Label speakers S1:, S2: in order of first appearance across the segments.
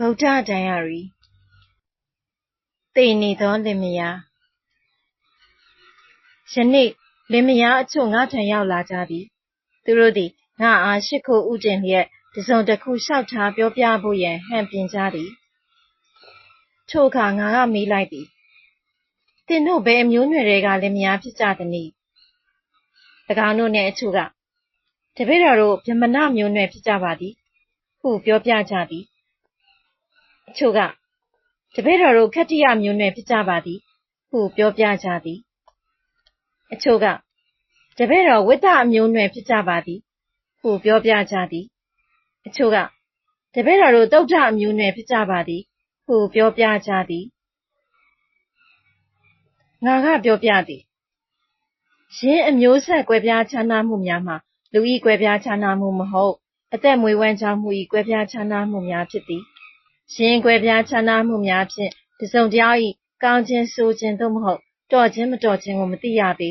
S1: ဗုဒ္ဓဒိုင်ယာရီသေနေသောလင်မယားယနေ့လင်မယားအချို့ငါထံရောက်လာကြသည်သူတို့သည်ငါအားရှိခိုးဥတင်လျက်တစုံတစ်ခုလျှောက်ထားပြောပြဖို့ရန်ဟန်ပြင်ကြသည်ထိုအခါငါကမေးလိုက်သည်သင်တို့ဘယ်အမျိုးနွယ်တွေကလင်မယားဖြစ်ကြသနည်း၎င်းတို့နှင့်အချို့ကတပည့်တော်တို့ဗြဟ္မဏမျိုးနွယ်ဖြစ်ကြပါသည် ဟုပြောပြကြသည် အချို့ကတပည့်တော်တို့ခတ္တိယမျိုးနွယ်ဖြစ်ကြပါသည်ဟုပြောပြကြသည် အချို့ကတပည့်တော်ဝိတ္တအမျိုးနွယ်ဖြစ်ကြပါသည်ဟုပြောပြကြသည် အချို့ကတပည့်တော်တို့တုတ်ထအမျိုးနွယ်ဖြစ်ကြပါသည်ဟုပြောပြကြသည်ငါကပြောပြသည်ယင်းအမျိုးဆက်ကွဲပြားခြားနားမှုများမှာလူဤကွဲပြားခြားနားမှုမဟုတ်အသက်မွေးဝမ်းကြောင်းမှုဤကွဲပြားခြားနားမှုများဖြစ်သည် ယင်းကွဲပြားခြားနားမှုများဖြင့်တစုံတယောက်ဤကောင်းခြင်းဆိုးခြင်းသို့မဟုတ်တော်ခြင်းမတော်ခြင်းကိုမသိရပေ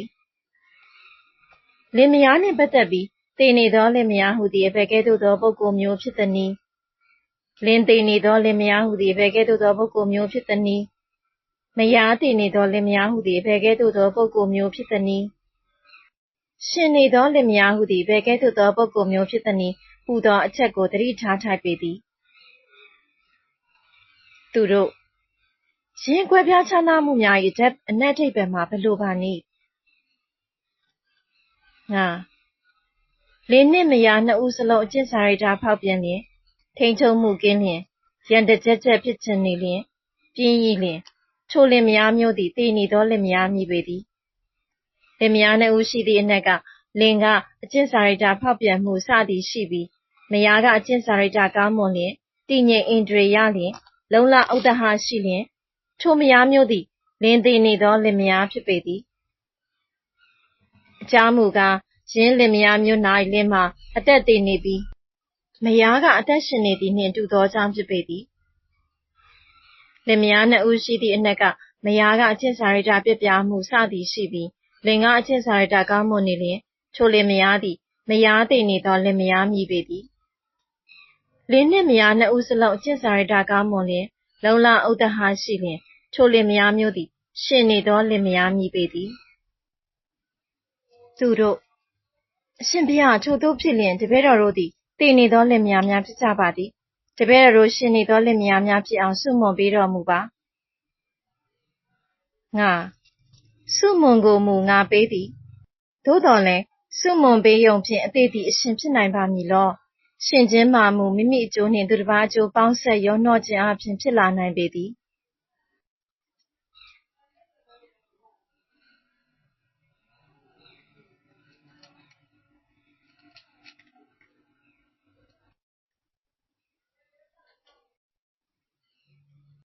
S1: လင်မယားနှင့်ပတ်သက်ပြီးတည်နေသောလင်မယားဟူသည်အဘယ်ကဲ့သို့သောပုဂ္ဂိုလ်မျိုးဖြစ်သနည်းလင်တည်နေသောလင်မယားဟူသည်အဘယ်ကဲ့သို့သောပုဂ္ဂိုလ်မျိုးဖြစ်သနည်းမယားတည်နေသောလင်မယားဟူသည်အဘယ်ကဲ့သို့သောပုဂ္ဂိုလ်မျိုးဖြစ်သနည်းရှင်နေသောလင်မယားဟူသည်အဘယ်ကဲ့သို့သောပုဂ္ဂိုလ်မျိုးဖြစ်သနည်းဟူသောအချက်ကိုသတိထားထိုက်ပေသည် သူတို့ယင်းကွဲပြားခြားနားမှုများ၏ဓာတ်အနက်ထိပ်ပယ်မှာဘယ်လိုပါနည်းငါလင်းနှင့်မယားနှစ်ဦးစလုံးအကျင့်စာရိတ္တဖောက်ပြန်လျင်ထိန်ချုံမှုကင်းလျင်ရန်တကြက်ကြက်ဖြစ်ခြင်းနေလျင်ပြင်းရည်လျင်ထိုလင်မယားမျိုးသည်တည်နေသောလင်မယားမြည်ပေသည်လင်မယားနှစ်ဦးရှိသည့်အနက်ကလင်ကအကျင့်စာရိတ္တဖောက်ပြန်မှုစသည်ရှိပြီးမယားကအကျင့်စာရိတ္တကောင်းမွန်လျင်တည်ငြိမ်အင်ဒရေရလျင် လုံလဥဒ္ဒဟရှိလျင်ထိုမယားမျိုးသည်လင်တည်နေသောလင်မယားဖြစ်ပေသည်အကြောင်းမူကားယင်းလင်မယားမျိုး၌လင်မှာအသက်တည်နေပြီးမယားကအသက်ရှင်နေသည်နှင့်တူသောကြောင့်ဖြစ်ပေသည်လင်မယားနှစ်ဦးရှိသည့်အနက်ကမယားကအကျင့်စာရိတ္တပြက်ပြားမှုစသည်ရှိပြီးလင်ကအကျင့်စာရိတ္တကောင်းမွန်နေလျင်ထိုလင်မယားသည်မယားတည်နေသောလင်မယားမြည်ပေသည် လင်းနှင့်မယားနှစ်ဦးစလုံးအကျင့်စာရိတ္တကောင်းမွန်လျင်လုံလဥဒ္ဒဟရှိလျင်ထိုလင်မယားမျိုးသည် ရှင်နေသောလင်မယားမြည်ပေသည်သူတို့အရှင်ဘုရားထိုသို့ဖြစ်လျင်တပည့်တော်တို့သည်တည်နေသောလင်မယားများဖြစ်ကြပါသည်တပည့်တော်တို့ရှင်နေသောလင်မယားများဖြစ်အောင်ဆုမွန်ပေးတော်မူပါငါဆုမွန်ကိုမူငါပေးသည်သို့တော်လည်းဆုမွန်ပေးယုံဖြင့်အသေးသည်အရှင်ဖြစ်နိုင်ပါမည်လော ရှင်ချင်းမာမူမိမိအကျိုးနှင့် သူတစ်ပါးအကျိုး ပေါင်းဆက်ရောနှော့ခြင်းအပြင်ဖြစ်လာနိုင်ပေသည်။